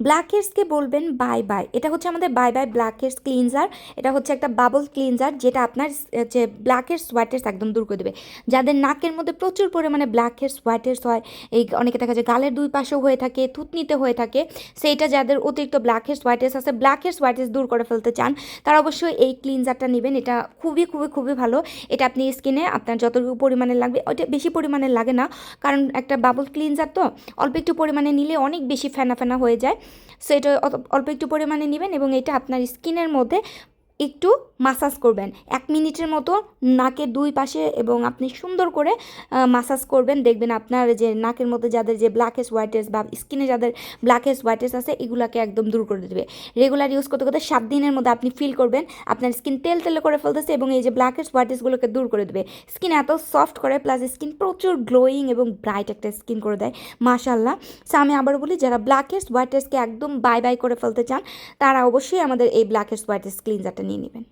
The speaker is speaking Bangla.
ব্ল্যাক হেডসকে বলবেন বাই বাই এটা হচ্ছে আমাদের bye bye blackheads cleanser এটা হচ্ছে একটা বাবল ক্লিনজার যেটা আপনার যে ব্ল্যাক হেডস হোয়াইট হেডস একদম দূর করে দেবে। যাদের নাকের মধ্যে প্রচুর পরিমাণে ব্ল্যাক হেডস হোয়াইট হেডস হয়, এই অনেকে দেখা যায় গালের দুই পাশেও হয়ে থাকে, থুতনিতে হয়ে থাকে, সেইটা যাদের অতিরিক্ত ব্ল্যাক হেডস হোয়াইট হেডস আছে ব্ল্যাক হেডস হোয়াইট হেডস দূর করে ফেলতে চান, তারা অবশ্যই এই ক্লিনজারটা নেবেন। এটা খুবই খুবই খুবই ভালো। এটা আপনি স্কিনে আপনার যতটুকু পরিমাণে লাগবে, ওইটা বেশি পরিমাণে লাগে না। কারণ একটা বাবল ক্লিনজার তো অল্প একটু পরিমাণে নিলে অনেক বেশি ফেনা ফেনা হয়ে যায়। সো এটা অল্প একটু পরিমাণে নেবেন এবং এটা আপনার স্কিনের মধ্যে একটু মাসাজ করবেন। এক মিনিটের মতো নাকের দুই পাশে এবং আপনি সুন্দর করে মাসাজ করবেন। দেখবেন আপনার যে নাকের মধ্যে যাদের যে ব্ল্যাক হেস হোয়াইটেস বা স্কিনে যাদের ব্ল্যাক হেস হোয়াইটেস আছে, এগুলাকে একদম দূর করে দেবে। রেগুলার ইউজ করতে করতে সাত দিনের মধ্যে আপনি ফিল করবেন, আপনার স্কিন তেল তেলে করে ফেলতেছে এবং এই যে ব্ল্যাক হেস হোয়াইটেসগুলোকে দূর করে দেবে। স্কিন এত সফট করে প্লাস স্কিন প্রচুর গ্লোয়িং এবং ব্রাইট একটা স্কিন করে দেয় মাশাল্লাহ সো আমি আবার বলি, যারা ব্ল্যাক হেস হোয়াইটেসকে একদম বাই বাই করে ফেলতে চান, তারা অবশ্যই আমাদের এই ব্ল্যাক হেস হোয়াইটেস ক্লিনজারটা নিয়ে নেবেন।